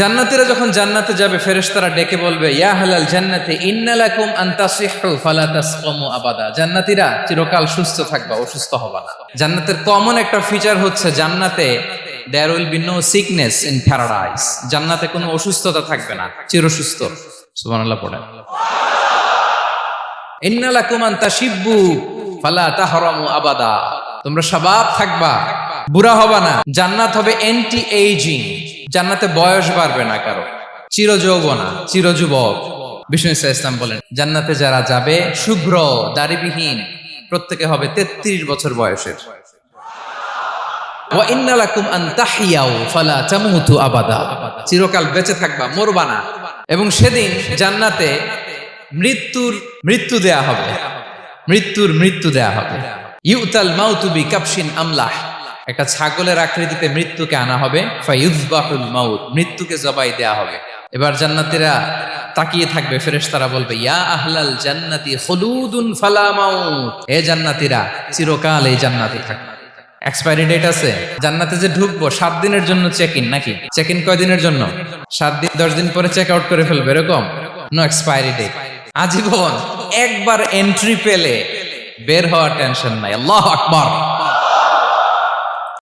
জান্নাতীরা যখন জান্নাতে যাবে, ফেরেশতারা ডেকে বলবে, ইয়া জান্নাতে ইন্নালাকুম ফালা তাসকামু আবাদা। জান্নাতীরা চিরকাল সুস্থ থাকবা, অসুস্থ হবা না। জান্নাতের কমন একটা ফিচার হচ্ছে জান্নাতে there will be no sickness in paradise জান্নাতে কোনো অসুস্থতা থাকবে না, চিরসুস্থ। সুবহানাল্লাহ পড়ে ইন্নালাকুম আন তাশিব্বু, ফালা তাহরামু আবাদা। তোমরা শাবাব থাকবা, বুড়া হবা না। জান্নাত হবে এন্টি এইজিং জান্নাতে বয়স বাড়বে না কারও। চির যৌবনা চির বিষ্ণু ইসা ইসলাম বলেন, জান্নাতে যারা যাবে, শুভ্র, দাড়িবিহীন, প্রত্যেকে হবে তেত্রিশ বছর বয়সের। চিরকাল বেঁচে থাকবা, মরবা না। এবং সেদিন জান্নাতে মৃত্যুর মৃত্যু দেয়া হবে। মৃত্যুর মৃত্যু দেয়া হবে। ইউতাল মাউতুবি কাপসিন আমলাহ। একটা ছাগলের আকৃতিতে মৃত্যুকে আনা হবে। মৃত্যুকে জবাই দেয়া হবে। এবার জান্নাতীরা তাকিয়ে থাকবে, ফেরেশতারা বলবে, ইয়া আহলাল জান্নাতি খুলুদুন ফালা মাউত। এ চিরকাল এই থাকবে। এক্সপায়ারি ডেট আছে। জান্নাতে যে ঢুকবো, সাত দিনের জন্য চেক ইন নাকি চেক ইন জন্য? সাত দিন, দশ দিন পরে চেক আউট করে ফেলবে, এরকম? নো এক্সপায়ারি ডেট আজীবন একবার এন্ট্রি পেলে বের হওয়ার টেনশন নাই। আল্লাহ আকবার।